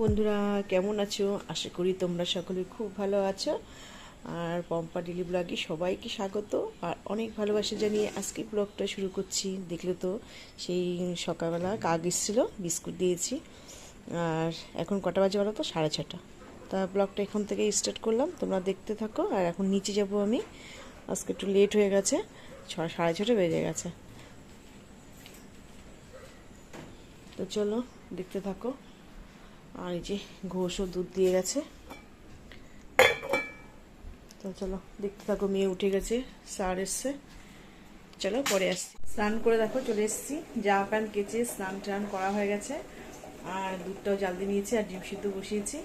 বন্ধুরা, কেমন আছো? আশা করি তোমরা সকলে খুব ভালো আছো। আর পম্পা ডেলি ব্লগে সবাইকে স্বাগত। আর অনেক ভালোবাসা জানিয়ে আজকে ব্লগটা শুরু করছি। দেখলে তো সেই সকালবেলা কাক এসেছিল, বিস্কুট দিয়েছি। আর এখন কটা বাজে বলো তো? সাড়ে ছটা। তা ব্লগটা এখান থেকে স্টার্ট করলাম। তোমরা দেখতে থাকো। আর এখন নিচে যাব আমি। আজকে একটু লেট হয়ে গেছে। ছ, সাড়ে ছটা বেজে গেছে। তো চলো, দেখতে থাকো। আর এই যে ঘোষও দুধ দিয়ে গেছে। তো চলো, দেখতে থাকো, মেয়ে উঠে গেছে, স্যার এসছে। চলো, পরে আসছি। স্নান করে দেখো, চলে এসেছি। জামা প্যান্ট কেচে স্নান টান করা হয়ে গেছে। আর দুধটাও জাল দিয়ে নিয়েছি আর ডিম সিদ্ধ বসিয়েছি।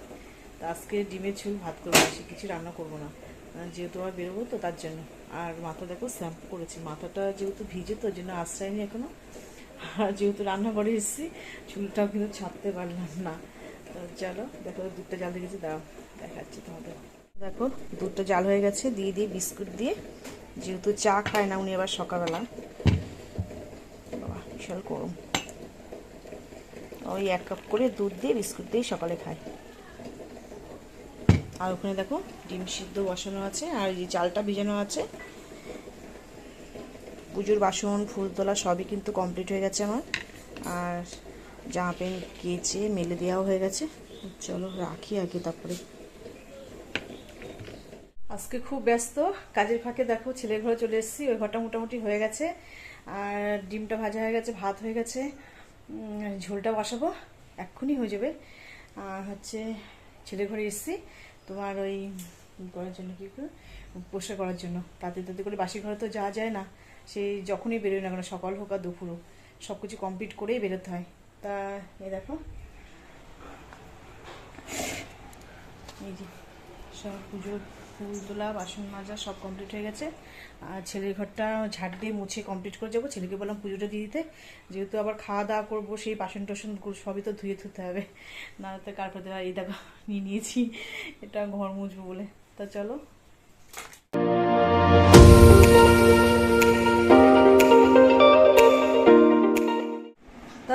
তো আজকে ডিমের ঝোল, ভাত করব বেশি কিছু রান্না করব না। যেহেতু আমার বেরোবো তো তার জন্য। আর মাথা দেখো, শ্যাম্পু করেছি। মাথাটা যেহেতু ভিজে, তো জন্য আশ্রয়নি এখনও। আর যেহেতু রান্না করে এসেছি, চুলটাও কিন্তু ছাড়তে পারলাম না। চলো, দেখো, দুধটা জাল দিয়ে গেছি দাও দেখাচ্ছি তোমাদের। দেখো, দুধটা জাল হয়ে গেছে, দিয়ে দিয়ে বিস্কুট দিয়ে। যেহেতু চা খায় না, উনি আবার সকালবেলা। বাবা, বিশাল গরম। ওই এক কাপ করে দুধ দিয়ে, বিস্কুট দিয়ে সকালে খায়। আর ওখানে দেখো, ডিম সিদ্ধ বসানো আছে, আর এই চালটা ভিজানো আছে। পুজোর বাসন ফুল তোলা সবই কিন্তু কমপ্লিট হয়ে গেছে আমার। আর জামা প্যান্ট কেচে মেলে দেওয়াও হয়ে গেছে চলো রাখি আগে তারপরে আজকে খুব ব্যস্ত কাজের ফাঁকে দেখো ছেলের ঘরে চলে এসেছি ওই ঘরটা মোটামুটি হয়ে গেছে আর ডিমটা ভাজা হয়ে গেছে ভাত হয়ে গেছে ঝোলটা বসাবো এক্ষুনি হয়ে যাবে আর হচ্ছে ছেলে ঘরে এসেছি তোমার ওই করার জন্য কি করে পোষা করার জন্য তাতে তাতে করে বাসি ঘরে তো যাওয়া যায় না সেই যখনই বেরোয় না কেন সকাল হোক আর দুপুর হোক সব কিছু কমপ্লিট করেই বেরোতে হয় তা এই দেখো। এই যে, সব পুজোর ফুল তোলা, বাসন মাজা সব কমপ্লিট হয়ে গেছে। আর ছেলের ঘরটা ঝাড় দিয়ে মুছে কমপ্লিট করে যাব। ছেলেকে বললাম পুজোটা দিয়ে দিতে। যেহেতু আবার খাওয়া দাওয়া করব, সেই বাসন টাসন সবই তো ধুয়ে ধুতে হবে। না তো দেওয়া এই দেখো, নিয়ে নিয়েছি। এটা ঘর মুছবো বলে। তা চলো।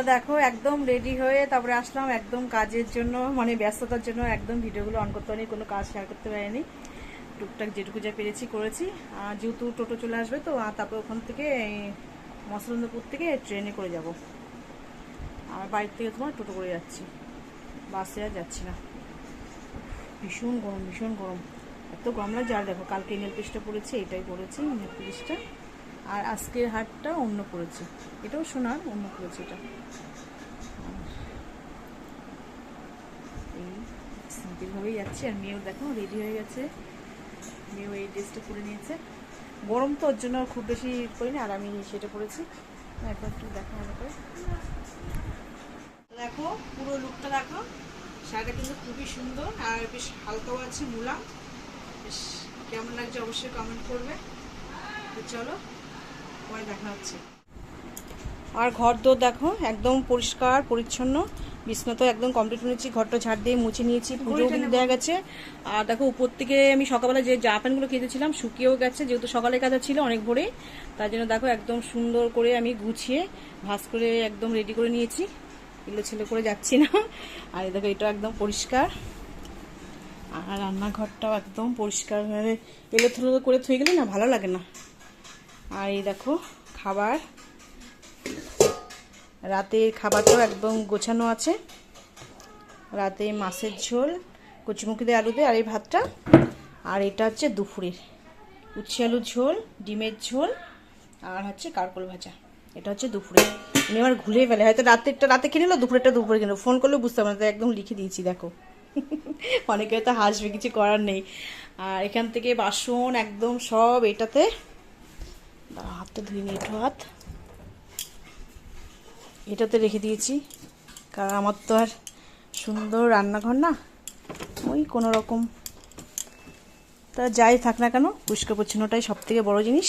তা দেখো, একদম রেডি হয়ে তারপরে আসলাম একদম কাজের জন্য মানে ব্যস্ততার জন্য একদম ভিডিওগুলো অন করতে পারিনি কোনো কাজ শেয়ার করতে পারিনি। টুকটাক যেটুকু যা পেরেছি করেছি। আর যেহেতু টোটো চলে আসবে তো তারপর ওখান থেকে মসলন্দপুর থেকে ট্রেনে করে যাব। আর বাড়ির থেকে তোমার টোটো করে যাচ্ছি। বাসে আর যাচ্ছি না। ভীষণ গরম ভীষণ গরম। এত গরম লাগছে, আর দেখো কালকে নেল পিসটা পড়েছি এটাই পড়েছি নেল পিসটা আর আজকের হাটটা অন্য পড়েছে এটাও সোনার, অন্য পড়েছে এটা। এই সিম্পলভাবেই যাচ্ছি, আর মেয়েও দেখো রেডি হয়ে গেছে। মেয়েও এই ড্রেসটা পরে নিয়েছে। গরম তো, ওর জন্য খুব বেশি করিনি আর আমি সেটা পরেছি। একবার একটু দেখো ভালো করে। দেখো, পুরো লুকটা দেখো। শাড়িটা কিন্তু খুবই সুন্দর, আর বেশ হালকাও আছে মুলাম বেশ কেমন লাগছে অবশ্যই কমেন্ট করবে। তো চলো পরে দেখা হচ্ছে। আর ঘর দোর দেখো একদম পরিষ্কার পরিচ্ছন্ন। বিছনা তো একদম কমপ্লিট নিয়েছি ঘরটা ঝাড় দিয়ে মুছে নিয়েছি পুজো দেওয়া গেছে। আর দেখো উপর থেকে আমি সকালবেলা যে জা প্যান্টগুলো কেঁদেছিলাম শুকিয়েও গেছে যেহেতু সকালে কাজা ছিল অনেক ভোরে তার জন্য দেখো একদম সুন্দর করে আমি গুছিয়ে ভাস করে একদম রেডি করে নিয়েছি। এগুলো ছেলে করে যাচ্ছি না। আর এই দেখো এটা একদম পরিষ্কার। আর রান্নাঘরটাও একদম পরিষ্কার মানে এলো থলো করে থয়ে গেলে না ভালো লাগে না। আর এই দেখো, খাবার। রাতের খাবারটাও একদম গোছানো আছে। রাতে মাছের ঝোল কচুমুখি দিয়ে আলু দিয়ে আর এই ভাতটা। আর এটা হচ্ছে দুপুরের। উচ্ছে আলুর ঝোল, ডিমের ঝোল, আর হচ্ছে কারকল ভাজা। এটা হচ্ছে দুপুরে উনি আমার ঘুরে ফেলে হয়তো রাতেরটা, রাতে কিনে নিল, দুপুরেরটা দুপুরে কিনলো ফোন করলেও বুঝতে তাই একদম লিখে দিয়েছি, দেখো। অনেকে হয়তো হাসবে, কিছু করার নেই। আর এখান থেকে বাসন একদম সব এটাতে হাতটা ধুয়ে নিয়ে একটু হাত। এটাতে রেখে দিয়েছি, কারণ আমার তো আর সুন্দর রান্নাঘর না। ওই কোনো রকম। তা যাই থাক না কেন, পরিষ্কার পরিচ্ছন্নটাই সব থেকে বড়ো জিনিস।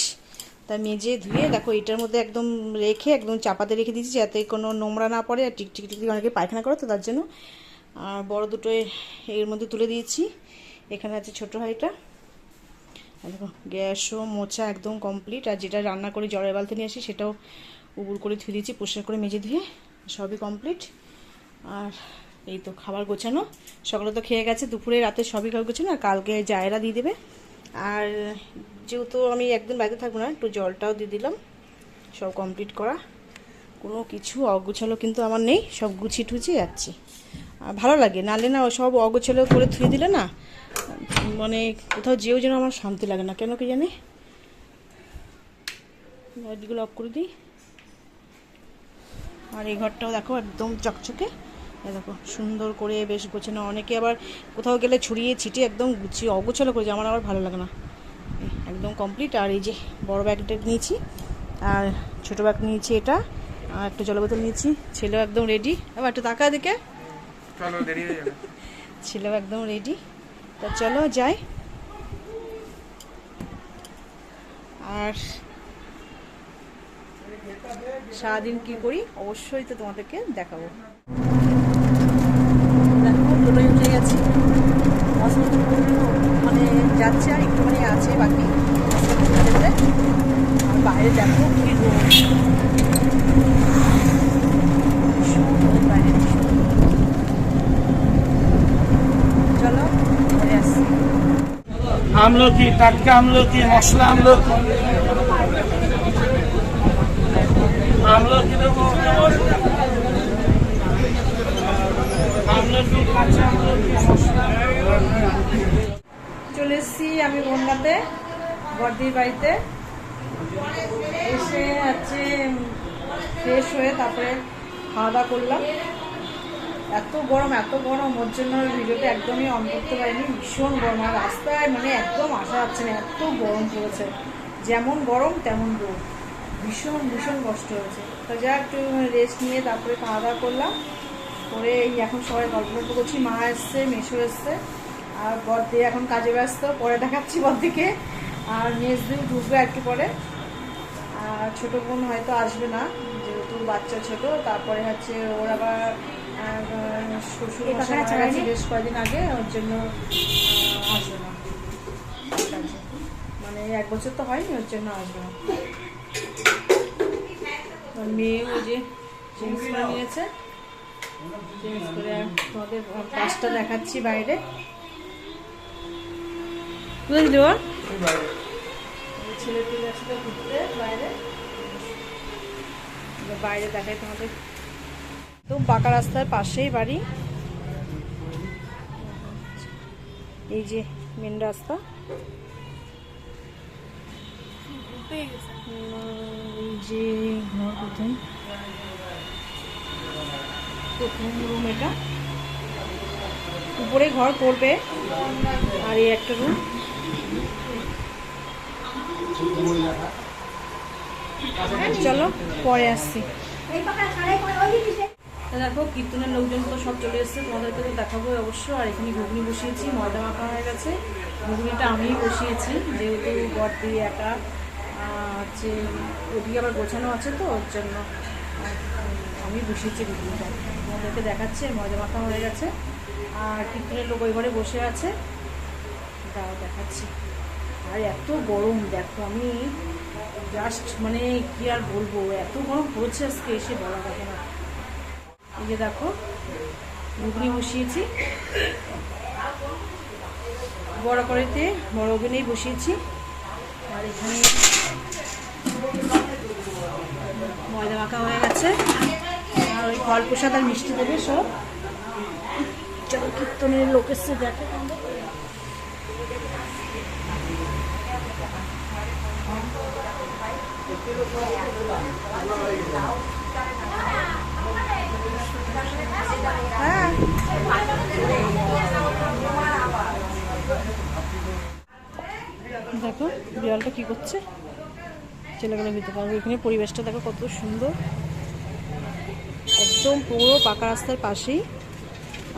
তা মেজে ধুয়ে, দেখো এটার মধ্যে একদম রেখে, একদম চাপাতে রেখে দিয়েছি, যাতে কোনো নোংরা না পড়ে আর টিকটিক টিকটিক অনেকে পায়খানা করে তো তার জন্য। আর বড় দুটো এর মধ্যে তুলে দিয়েছি। এখানে আছে ছোটো হাঁড়িটা দেখো, গ্যাসও মোচা একদম কমপ্লিট আর যেটা রান্না করে জলের বালতি নিয়ে আসি, সেটাও উবুর করে ধুয়ে দিয়েছি, পরিষ্কার করে মেজে ধুয়ে, সবই কমপ্লিট আর এই তো খাবার গোছানো, সকালে তো খেয়ে গেছে, দুপুরে, রাতে সবই খাবার গোছানো, আর কালকে জায়রা দিয়ে দেবে। আর যেহেতু আমি একদিন বাড়িতে থাকব না, একটু জলটাও দিয়ে দিলাম, সব কমপ্লিট করা। কোনো কিছু অগোছালো কিন্তু আমার নেই, সব গুছিয়ে টুছিয়ে যাচ্ছি। আর ভালো লাগে, নালে না সব অগোছালো করে থুয়ে দিলে না মানে কোথাও যেও যেন আমার শান্তি লাগে না। কেন কি জানি? লাইটগুলো অফ করে দিই। আর এই ঘরটাও দেখো একদম চকচকে। দেখো সুন্দর করে বেশ গোছানো। অনেকে আবার কোথাও গেলে ছড়িয়ে ছিটিয়ে একদম গুছিয়ে অগোছালো করেছে আমার আবার ভালো লাগে না। একদম কমপ্লিট আর এই যে বড় ব্যাগটা নিয়েছি আর ছোটো ব্যাগ নিয়েছি এটা আর একটা জল বোতল নিয়েছি। ছেলেও একদম রেডি আবার একটু তাকা যাবে। ছেলেও একদম রেডি তা চলো যাই। আর সারাদিন কি করি? অবশ্যই তো তোমাদেরকে দেখাবো। দেখো টোটোয় উঠে গেছি। মানে যাচ্ছে আর একটুখানি আছে বাকি। বাইরে দেখো কি রোদ বাইরে ভীষণ রোদ। চলো ঘরে আসছি আমলকি টাটকা আমলকি মশলা আমলকি আমলকি মশলা? চলে এসেছি আমি বন্যাতে, বর্দির বাড়িতে। এসে হচ্ছে ফ্রেশ হয়ে তারপরে খাওয়া দাওয়া করলাম। এত গরম এত গরম, ওর জন্য ভিডিওটা একদমই অন করতে পারিনি, ভীষণ গরম, আর রাস্তায় মানে একদম আসা যাচ্ছে না, এত গরম পড়েছে, যেমন গরম তেমন রোদ, ভীষণ ভীষণ কষ্ট হয়েছে। তো যা একটু রেস্ট নিয়ে তারপরে খাওয়া দাওয়া করলাম, করে এই এখন সবাই গল্প গল্প করছি, মা এসছে, মেশো এসছে, আর বদ্দি এখন কাজে ব্যস্ত, পরে দেখাচ্ছি বদ্দিকে, আর মেজদিও ঢুকবে একটু পরে, আর ছোটো বোন হয়তো আসবে না, যেহেতু বাচ্চা ছোট, তারপরে হচ্ছে ওর আবার শ্বশুর মশাই বেশ কয়েকদিন আগে ওর জন্য আসবে না। মানে এক বছর তো হয়নি ওর জন্য আসবে না। মেয়ে ওই যে চেঞ্জ করে নিয়েছে চেঞ্জ করে তোমাদের কাজটা দেখাচ্ছি বাইরে। দিল ওর? ছেলে পেলে আসলে ঘুরতে বাইরে। বাইরে দেখাই তোমাদের। তো পাকা রাস্তার পাশেই বাড়ি। এই যে মেন রাস্তা। এই যে প্রথম প্রথম রুম এটা। উপরে ঘর করবে। আর এই একটা রুম চলো, পরে আসছি। দেখো কীর্তনের লোকজন তো সব চলে এসছে, তোমাদেরকে তো দেখাবো অবশ্য আর এখানে ঘুগনি বসিয়েছি, ময়দা মাখা হয়ে গেছে। ঘুগনিটা আমিই বসিয়েছি, যেহেতু বর দিয়ে একা হচ্ছে ওদিকে আবার গোছানো আছে তো, ওর জন্য আমি বসিয়েছি ঘুগনিটা। তোমাদেরকে দেখাচ্ছে ময়দা মাখা হয়ে গেছে। আর কীর্তনের লোক ওই ঘরে বসে আছে। দাও, দেখাচ্ছি। আর এত গরম, দেখো আমি জাস্ট মানে কি আর বলব, এত গরম পড়েছে আজকে, এসে বলা যাবে না। এই যে দেখো ঘুগনি বসিয়েছি। বড় কড়াইতে বড় ওভেনেই বসিয়েছি। আর এখানে ময়দা মাখা হয়ে গেছে। আর ওই ফল প্রসাদ আর মিষ্টি দেবে সব। চলো কীর্তনের লোক এসছে, দেখো। হ্যাঁ দেখো, বিড়ালটা কি করছে? ছেলেগুলো ভিতরে পারব। এখানে পরিবেশটা দেখো কত সুন্দর। একদম পুরো পাকা রাস্তার পাশেই।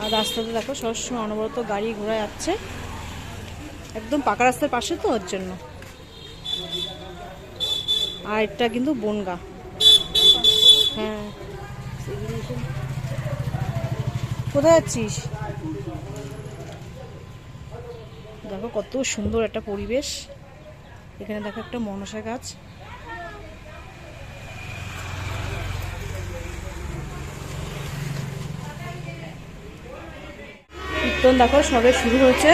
আর রাস্তাতে দেখো সবসময় অনবরত গাড়ি ঘোড়া যাচ্ছে। একদম পাকা রাস্তার পাশে তো ওর জন্য। আর এটা কিন্তু বনগা। হ্যাঁ। কোথায় যাচ্ছিস? দেখো কত সুন্দর একটা পরিবেশ। এখানে দেখো একটা মনসা গাছ। কীর্তন দেখো, সবে শুরু হয়েছে।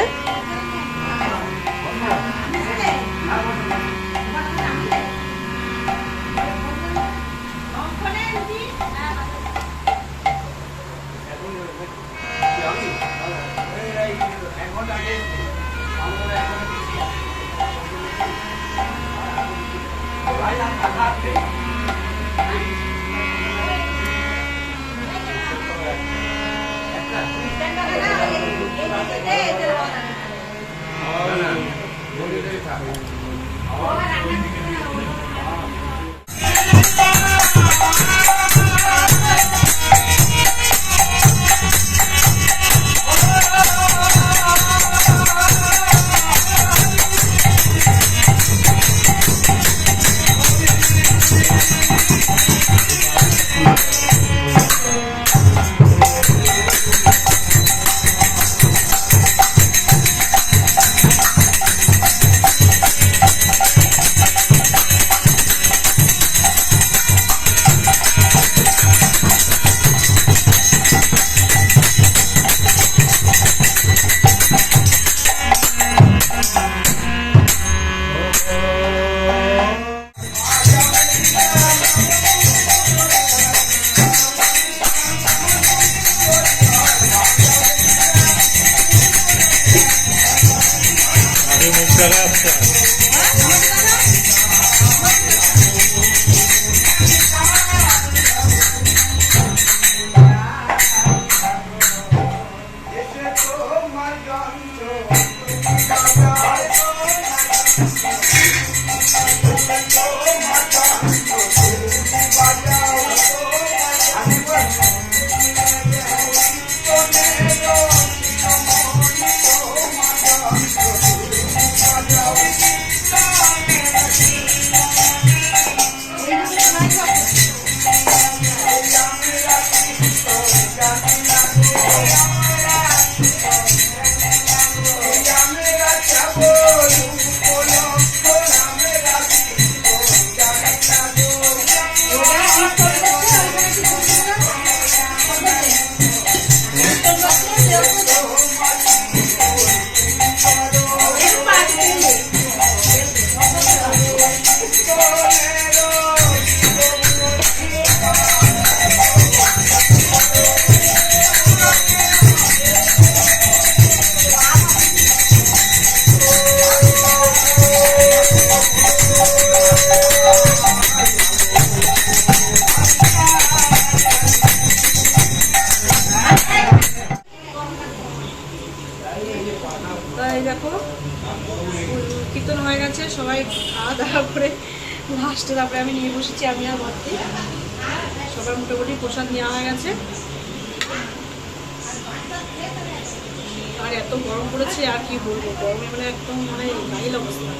আর এত গরম পড়েছে, আর কি বলব? গরমে মানে একদম মানে গাইল অবস্থা।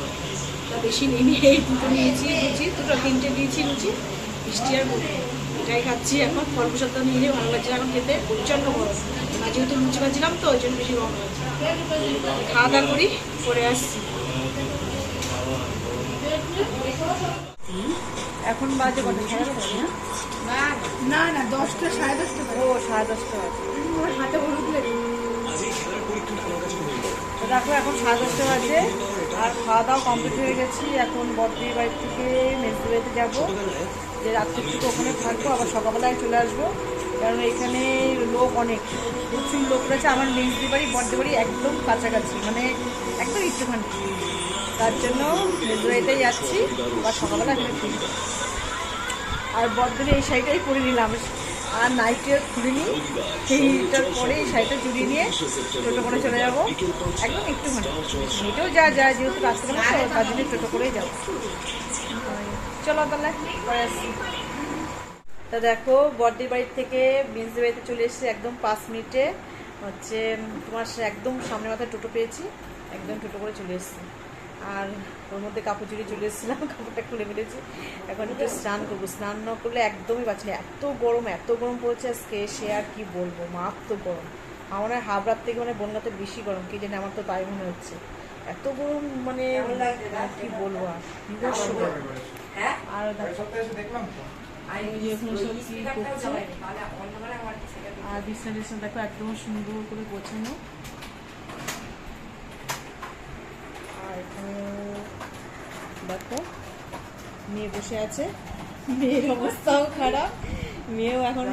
তা বেশি নিয়ে দুটো নিয়েছি, লুচি, দুটো তিনটে দিয়েছি লুচি, মিষ্টি আর এটাই খাচ্ছি এখন ফল প্রসাদটা নিয়ে ভালো লাগছে এখন খেতে, প্রচণ্ড গরম। আর যেহেতু লুচি খাচ্ছিলাম তো, ওই জন্য বেশি গরম লাগছে। খাওয়া দাওয়া করি করে আসছি। এখন বাজে কটা? সাড়ে দশটা না? না না দশটা সাড়ে দশটা ও সাড়ে দশটা বাজে। হাতে হলুদ লেগে তো দেখো এখন সাড়ে দশটা বাজে। আর খাওয়া দাওয়া কমপ্লিট হয়ে গেছি। এখন বদ্রির বাড়ি থেকে মেজদি বাড়িতে যাব। যে রাত্রিটুকু ওখানে থাকব আবার সকালবেলায় চলে আসব। কারণ এখানে লোক অনেক। প্রচুর লোক রয়েছে। আমার মেজদি বাড়ি বদ্রি বাড়ি একদম কাছাকাছি। মানে একদম একটুখানি তার জন্য মেজদি যাচ্ছি আবার সকালবেলা এখানে ফিরবো আর বদলে এই শাড়িটাই পরে নিলাম। আর নাইটে খুলিনি সেইটার পরে এই শাড়িটা জুড়িয়ে নিয়ে টোটো করে চলে যাব। একদম একটুখানি হেঁটেও যা যায়, যেহেতু রাস্তাটা তার জন্য টোটো করেই যাব। চলো তাহলে আসছি। তা দেখো, বর্দির বাড়ির থেকে বিন্স বাড়িতে চলে এসেছি একদম পাঁচ মিনিটে। হচ্ছে, তোমার একদম সামনে মাথায় টোটো পেয়েছি, একদম টোটো করে চলে এসেছি। আর ওর মধ্যে কাপড় চুরি চলে এসেছিলাম কাপড়টা খুলে ফেলেছি। এখন একটু স্নান করব। স্নান না করলে একদমই পাচ্ছি না। এত গরম এত গরম পড়েছে আজকে সে আর কি বলব? মারাত্মক গরম। আমার মনে হয় হাবড়ার থেকে মানে বনগাতে বেশি গরম। কি জানি আমার তো তাই মনে হচ্ছে। এত গরম মানে কি বলব আর? বিভৎস গরম। আর দেখো। এই যে এখানে সব কি করছে। আর বিছনা টিছনা দেখো একদম সুন্দর করে গোছানো। দেখো। মেয়ে বসে আছে। মেয়ের অবস্থাও খারাপ। মেয়েও এখন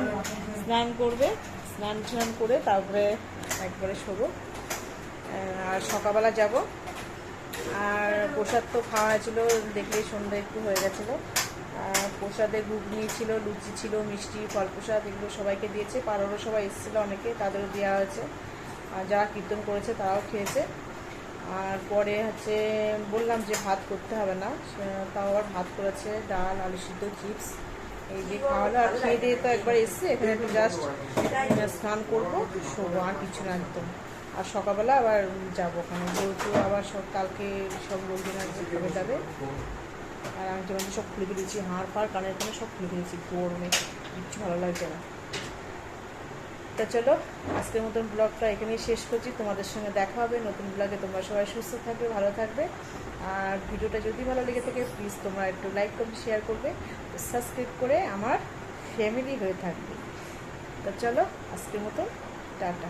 স্নান করবে। স্নান স্নান করে তারপরে একবারে শোবো। আর সকালবেলা যাব। আর প্রসাদ তো খাওয়া হয়েছিল, দেখলেই সন্ধ্যা একটু হয়ে গেছিল। প্রসাদে ঘুগনি ছিল, লুচি ছিল, মিষ্টি ফল প্রসাদ এগুলো সবাইকে দিয়েছে। পাড়ারও সবাই এসেছিল অনেকে, তাদেরও দেওয়া হয়েছে। আর যারা কীর্তন করেছে তারাও খেয়েছে। আর পরে হচ্ছে বললাম যে ভাত করতে হবে না তাও আবার ভাত করেছে, ডাল, আলু সিদ্ধ, চিপস, এই যে খাওয়ালো। আর খেয়ে দিয়ে তো একবার এসছে, এখানে একটু জাস্ট স্নান করব, শোবো, আর কিছু না একদম। আর সকালবেলা আবার যাব ওখানে, যেহেতু আবার সব কালকে সব লোকজন আসবে যাবে। আর আমি যেমন সব খুলে ফেলেছি, হাড় ফাড় কানের কানে সব খুলে ফেলেছি, গরমে, কিচ্ছু ভালো লাগছে না। তা চলো, আজকের মতন ব্লগটা এখানেই শেষ করছি। তোমাদের সঙ্গে দেখা হবে, নতুন ব্লগে তোমরা সবাই সুস্থ থাকবে, ভালো থাকবে। আর ভিডিওটা যদি ভালো লেগে থাকে প্লিজ তোমরা একটু লাইক করবে শেয়ার করবে। সাবস্ক্রাইব করে আমার ফ্যামিলি হয়ে থাকবে। তা চলো, আজকের মতন, টাটা।